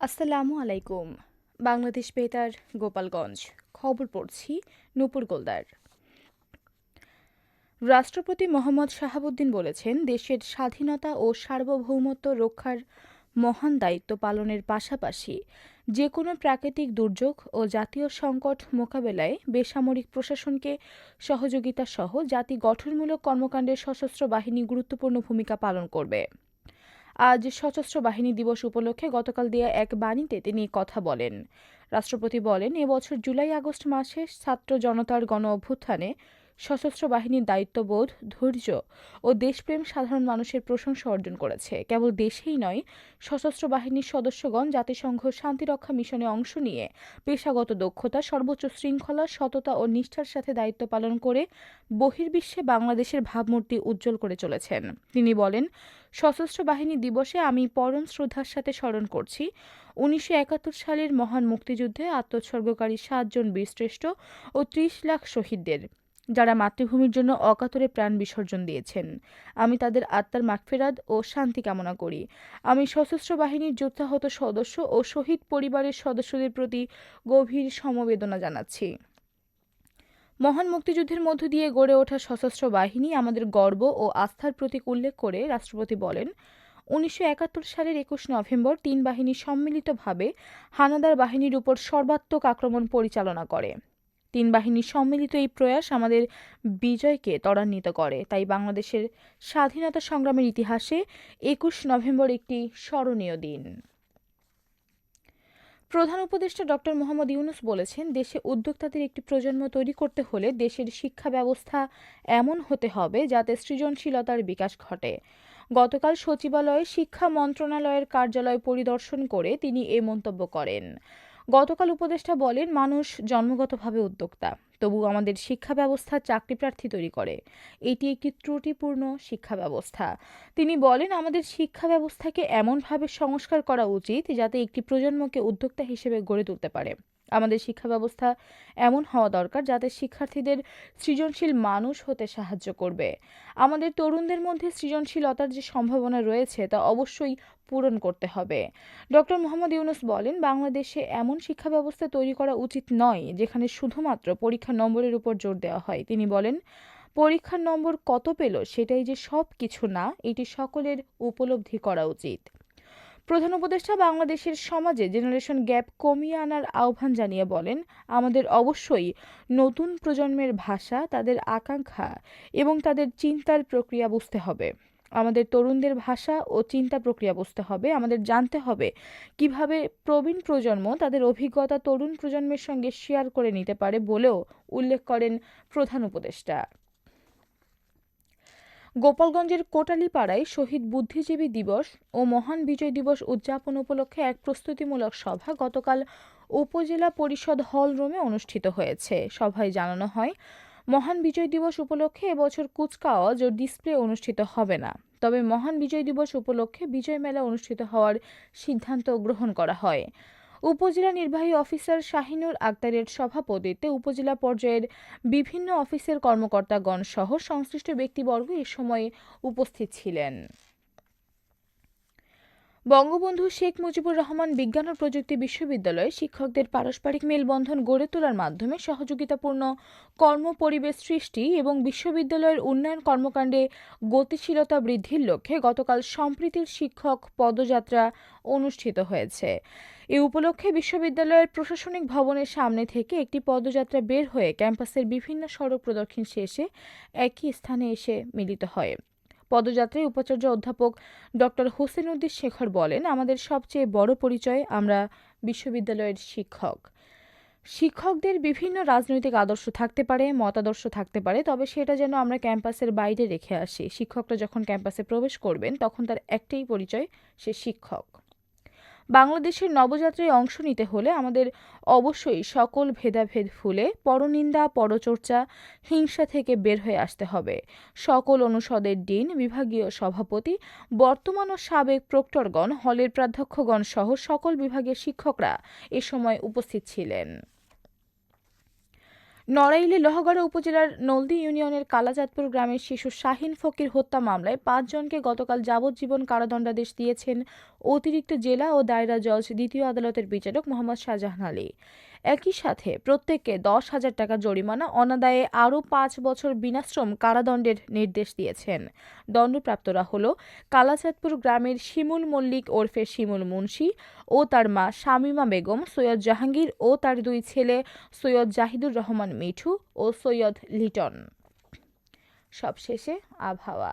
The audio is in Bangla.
আসসালামু আলাইকুম। বাংলাদেশ বেতার, গোপালগঞ্জ। খবর পড়ছি নূপুর গোলদার। রাষ্ট্রপতি মোহাম্মদ শাহাবুদ্দিন বলেছেন, দেশের স্বাধীনতা ও সার্বভৌমত্ব রক্ষার মহান দায়িত্ব পালনের পাশাপাশি যে কোনো প্রাকৃতিক দুর্যোগ ও জাতীয় সংকট মোকাবেলায় বেসামরিক প্রশাসনকে সহযোগিতা সহ জাতি গঠনমূলক কর্মকাণ্ডে সশস্ত্র বাহিনী গুরুত্বপূর্ণ ভূমিকা পালন করবে। আজ সশস্ত্র বাহিনী দিবস উপলক্ষে গতকাল দেয়া এক বাণীতে তিনি কথা বলেন। রাষ্ট্রপতি বলেন এবছর জুলাই আগস্ট মাসে ছাত্র জনতার গণ অভ্যুত্থানে সশস্ত্র বাহিনীর দায়িত্ববোধ, ধৈর্য ও দেশপ্রেম সাধারণ মানুষের প্রশংসা অর্জন করেছে। কেবল দেশেই নয়, সশস্ত্র বাহিনীর সদস্যগণ জাতিসংঘ শান্তিরক্ষা মিশনে অংশ নিয়ে পেশাগত দক্ষতা, সর্বোচ্চ শৃঙ্খলা, সততা ও নিষ্ঠার সাথে দায়িত্ব পালন করে বহির্বিশ্বে বাংলাদেশের ভাবমূর্তি উজ্জ্বল করে চলেছেন। তিনি বলেন, সশস্ত্র বাহিনী দিবসে আমি পরম শ্রদ্ধার সাথে স্মরণ করছি। উনিশশো একাত্তর সালের মহান মুক্তিযুদ্ধে আত্মোৎসর্গকারী সাতজন বীরশ্রেষ্ঠ ও ত্রিশ লাখ শহীদদের। যারা মাতৃভূমির জন্য অকাতরে প্রাণ বিসর্জন দিয়েছেন। আমি তাদের আত্মার মাগফেরাত ও শান্তি কামনা করি। আমি সশস্ত্র বাহিনীর যোদ্ধাহত সদস্য ও শহীদ পরিবারের সদস্যদের প্রতি গভীর সমবেদনা জানাচ্ছি। মহান মুক্তিযুদ্ধের মধ্য দিয়ে গড়ে ওঠা সশস্ত্র বাহিনী আমাদের গর্ব ও আস্থার প্রতীক উল্লেখ করে রাষ্ট্রপতি বলেন, উনিশশো একাত্তর সালের একুশ নভেম্বর তিন বাহিনী সম্মিলিতভাবে হানাদার বাহিনীর উপর সর্বাত্মক আক্রমণ পরিচালনা করে। তিন বাহিনীর সম্মিলিত এই প্রয়াস আমাদের বিজয়কে ত্বরান্বিত করে। তাই বাংলাদেশের স্বাধীনতা সংগ্রামের ইতিহাসে একুশ নভেম্বর একটি স্মরণীয় দিন। প্রধান উপদেষ্টা ডক্টর মোহাম্মদ ইউনুস বলেছেন, দেশে উদ্যোক্তাদের একটি প্রজন্ম তৈরি করতে হলে দেশের শিক্ষা ব্যবস্থা এমন হতে হবে যাতে সৃজনশীলতার বিকাশ ঘটে। গতকাল সচিবালয়ে শিক্ষা মন্ত্রণালয়ের কার্যালয় পরিদর্শন করে তিনি এ মন্তব্য করেন। গতকাল উপদেষ্টা বলেন, মানুষ জন্মগতভাবে উদ্যোক্তা। তবু আমাদের শিক্ষা ব্যবস্থা চাকরি প্রার্থী তৈরি করে। এটি একটি ত্রুটিপূর্ণ শিক্ষা ব্যবস্থা। তিনি বলেন, আমাদের শিক্ষা ব্যবস্থাকে এমনভাবে সংস্কার করা উচিত যাতে একটি প্রজন্মকে উদ্যোক্তা হিসেবে গড়ে তুলতে পারে। আমাদের শিক্ষা ব্যবস্থা এমন হওয়া দরকার যাতে শিক্ষার্থীদের সৃজনশীল মানুষ হতে সাহায্য করবে। আমাদের তরুণদের মধ্যে সৃজনশীলতার যে সম্ভাবনা রয়েছে তা অবশ্যই পূরণ করতে হবে। ডক্টর মোহাম্মদ ইউনুস বলেন, বাংলাদেশে এমন শিক্ষা ব্যবস্থা তৈরি করা উচিত নয় যেখানে শুধুমাত্র পরীক্ষার নম্বরের উপর জোর দেওয়া হয়। তিনি বলেন, পরীক্ষার নম্বর কত পেল সেটাই যে সব কিছু না, এটি সকলের উপলব্ধি করা উচিত। প্রধান উপদেষ্টা বাংলাদেশের সমাজে জেনারেশন গ্যাপ কমিয়ে আনার আহ্বান জানিয়ে বলেন, আমাদের অবশ্যই নতুন প্রজন্মের ভাষা, তাদের আকাঙ্ক্ষা এবং তাদের চিন্তার প্রক্রিয়া বুঝতে হবে। আমাদের তরুণদের ভাষা ও চিন্তা প্রক্রিয়া বুঝতে হবে। আমাদের জানতে হবে কীভাবে প্রবীণ প্রজন্ম তাদের অভিজ্ঞতা তরুণ প্রজন্মের সঙ্গে শেয়ার করে নিতে পারে বলেও উল্লেখ করেন প্রধান উপদেষ্টা। গোপালগঞ্জের কোটালীপাড়ায় শহীদ বুদ্ধিজীবী দিবস ও মহান বিজয় দিবস উদযাপন উপলক্ষে এক প্রস্তুতিমূলক সভা গতকাল উপজেলা পরিষদ হল রুমে অনুষ্ঠিত হয়েছে। সভায় জানানো হয়, মহান বিজয় দিবস উপলক্ষে এবছর কুচকাওয়াজ ও ডিসপ্লে অনুষ্ঠিত হবে না। তবে মহান বিজয় দিবস উপলক্ষে বিজয় মেলা অনুষ্ঠিত হওয়ার সিদ্ধান্ত গ্রহণ করা হয়। উপজেলা নির্বাহী অফিসার শাহিনুর আক্তারের সভাপতিত্বে উপজেলা পর্যায়ের বিভিন্ন অফিসের কর্মকর্তাগণ সহ সংশ্লিষ্ট ব্যক্তিবর্গ এ সময় উপস্থিত ছিলেন। বঙ্গবন্ধু শেখ মুজিবুর রহমান বিজ্ঞান ও প্রযুক্তি বিশ্ববিদ্যালয়ে শিক্ষকদের পারস্পরিক মেলবন্ধন গড়ে তোলার মাধ্যমে সহযোগিতাপূর্ণ কর্মপরিবেশ সৃষ্টি এবং বিশ্ববিদ্যালয়ের উন্নয়ন কর্মকাণ্ডে গতিশীলতা বৃদ্ধির লক্ষ্যে গতকাল সম্প্রীতির শিক্ষক পদযাত্রা অনুষ্ঠিত হয়েছে। এ উপলক্ষে বিশ্ববিদ্যালয়ের প্রশাসনিক ভবনের সামনে থেকে একটি পদযাত্রা বের হয়ে ক্যাম্পাসের বিভিন্ন সড়ক প্রদক্ষিণ শেষে একই স্থানে এসে মিলিত হয়। পদযাত্রায় উপাচার্য অধ্যাপক ডক্টর হোসেন উদ্দিন শেখর বলেন, আমাদের সবচেয়ে বড় পরিচয় আমরা বিশ্ববিদ্যালয়ের শিক্ষক। শিক্ষকদের বিভিন্ন রাজনৈতিক আদর্শ থাকতে পারে, মতাদর্শ থাকতে পারে, তবে সেটা যেন আমরা ক্যাম্পাসের বাইরে রেখে আসি। শিক্ষকরা যখন ক্যাম্পাসে প্রবেশ করবেন, তখন তার একটাই পরিচয়, সে শিক্ষক। বাংলাদেশের নবযাত্রায় অংশ নিতে হলে আমাদের অবশ্যই সকল ভেদাভেদ ফুলে পরনিন্দা, পরচর্চা, হিংসা থেকে বের হয়ে আসতে হবে। সকল অনুষদের ডিন, বিভাগীয় সভাপতি, বর্তমান ও সাবেক প্রক্টরগণ, হলের প্রাধ্যক্ষগণ সহ সকল বিভাগের শিক্ষকরা এ সময় উপস্থিত ছিলেন। নড়াইলে লোহাগড়া উপজেলার নলদি ইউনিয়নের কালাজাতপুর গ্রামের শিশু শাহিন ফকির হত্যা মামলায় পাঁচজনকে গতকাল যাবজ্জীবন কারাদণ্ডাদেশ দিয়েছেন অতিরিক্ত জেলা ও দায়রা জজ, দ্বিতীয় আদালতের বিচারক মোহাম্মদ শাহজাহান আলী। একই সাথে প্রত্যেককে দশ হাজার টাকা জরিমানা, অনাদায়ে আরও পাঁচ বছর বিনাশ্রম কারাদণ্ডের নির্দেশ দিয়েছেন। দণ্ডপ্রাপ্তরা হল কালাচাঁদপুর গ্রামের শিমুল মল্লিক ওরফে শিমুল মুন্সি ও তার মা শামীমা বেগম, সৈয়দ জাহাঙ্গীর ও তার দুই ছেলে সৈয়দ জাহিদুর রহমান মিঠু ও সৈয়দ লিটন। সবশেষে আবহাওয়া।